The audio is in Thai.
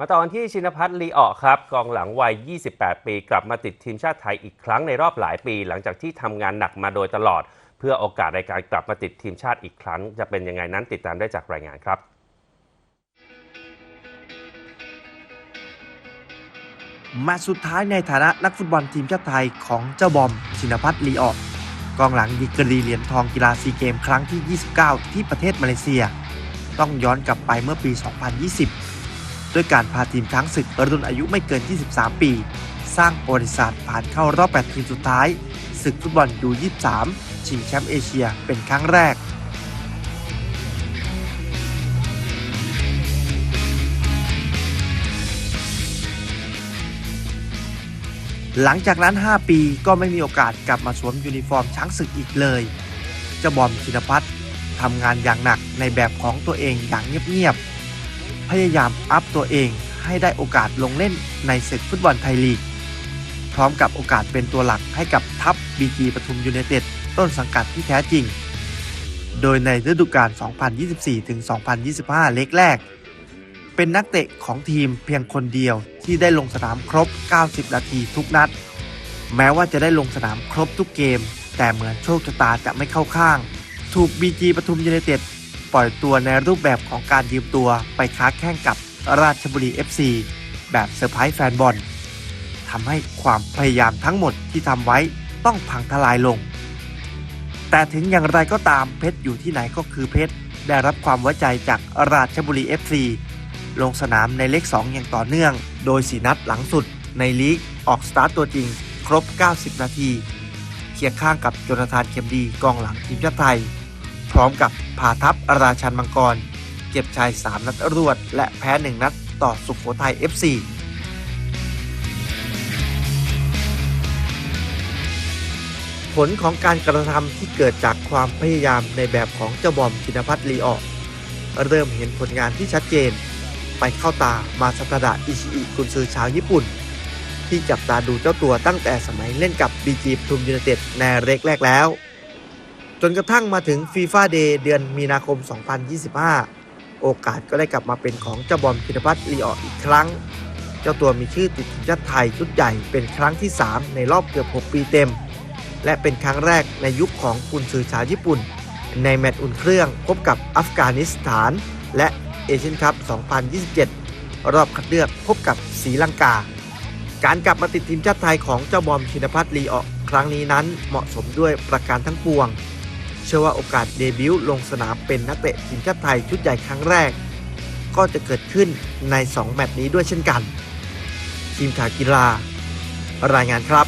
มาตอนที่ชินพัฒน์ลีออกครับกองหลังวัย 28 ปี กลับมาติดทีมชาติไทยอีกครั้งในรอบหลายปี หลังจากที่ทำงานหนักมาโดยตลอด เพื่อโอกาสในการกลับมาติดทีมชาติอีกครั้ง จะเป็นยังไงนั้นติดตามได้จากรายงานครับมตช์สุดท้ายในฐานะนักฟุตบอลทีมชาติไทยของเจ้าบอม ชินพัฒน์ลีออกกองหลังดีกรีเหรียญทองกีฬาซีเกมครั้งที่ 29 ที่ประเทศมาเลเซีย ต้องย้อนกลับไปเมื่อปี 2020 ด้วยการพาทีมช้างศึกรุ่นอายุไม่เกิน 23 ปี สร้างประวัติศาสตร์ผ่านเข้ารอบ 8 ทีมสุดท้าย ศึกฟุตบอลยู23 ชิงแชมป์เอเชียเป็นครั้งแรกหลังจากนั้น 5 ปีก็ไม่มีโอกาสกลับมาสวมยูนิฟอร์มช้างศึกอีกเลยเจ้าบอมชินพัฒน์ทำงานอย่างหนักในแบบของตัวเองอย่างเงียบๆ พยายามอัพตัวเองให้ได้โอกาสลงเล่นในศึกฟุตบอลไทยลีก พร้อมกับโอกาสเป็นตัวหลักให้กับทัพบีจีปทุมยูไนเต็ดต้นสังกัดที่แท้จริง โดยในฤดูกาล 2024-2025 เล็กแรก เป็นนักเตะของทีมเพียงคนเดียวที่ได้ลงสนามครบ 90 นาทีทุกนัด แม้ว่าจะได้ลงสนามครบทุกเกม แต่เหมือนโชคชะตาจะไม่เข้าข้าง ถูกบีจีปทุมยูไนเต็ด ปล่อยตัวในรูปแบบของการยืมตัวไปค้าแข่งกับราชบุรี FC แบบเซอร์ไพรส์แฟนบอลทำให้ความพยายามทั้งหมดที่ทำไว้ต้องพังทลายลง แต่ถึงอย่างไรก็ตามเพชรอยู่ที่ไหนก็คือเพชรได้รับความไว้ใจจากราชบุรี FC ลงสนามในเลข 2 อย่างต่อเนื่อง โดยสีนัดหลังสุดในลีกออกสตาร์ตตัวจริง ครบ 90 นาที เคียงข้างกับโจนาธานเข็มดีกองหลังทีมชาติไทย พร้อมกับพาทัพราชันมังกร เก็บชัย 3 นัดรวด และแพ้ 1 นัดต่อสุขโขทัย FC ผลของการกระทำที่เกิดจากความพยายามในแบบของเจ้าบอมชินพัฒน์ลีออกเริ่มเห็นผลงานที่ชัดเจน ไปเข้าตามาซาตาดะอิชิอิกุนซือชาวญี่ปุ่น ที่จับตาดูเจ้าตัวตั้งแต่สมัยเล่นกับบีจีปทุมยูไนเต็ดในเรกแรกแล้ว จนกระทั่งมาถึงฟีฟ่าเดย์เดือนมีนาคม 2025 โอกาสก็ได้กลับมาเป็นของเจ้าบอมพินพัฒน์ลีออกอีกครั้ง เจ้าตัวมีชื่อติดทีมชาติไทยชุดใหญ่เป็นครั้งที่ 3 ในรอบเกือบ 6 ปีเต็ม และเป็นครั้งแรกในยุคของกุนซือชาวญี่ปุ่น ในแมตช์อุ่นเครื่องพบกับอัฟกานิสถาน และเอเชียนคัพ 2027 รอบคัดเลือกพบกับศรีลังกา การกลับมาติดทีมชาติไทยของเจ้าบอมชินพัฒน์ลีออกครั้งนี้นั้นเหมาะสมด้วยประการทั้งปวง เชื่อว่าโอกาสเดบิวต์ลงสนามเป็นนักเตะทีมชาติไทยชุดใหญ่ครั้งแรก ก็จะเกิดขึ้นใน 2 แมตช์นี้ด้วยเช่นกัน ทีมข่าวกีฬารายงานครับ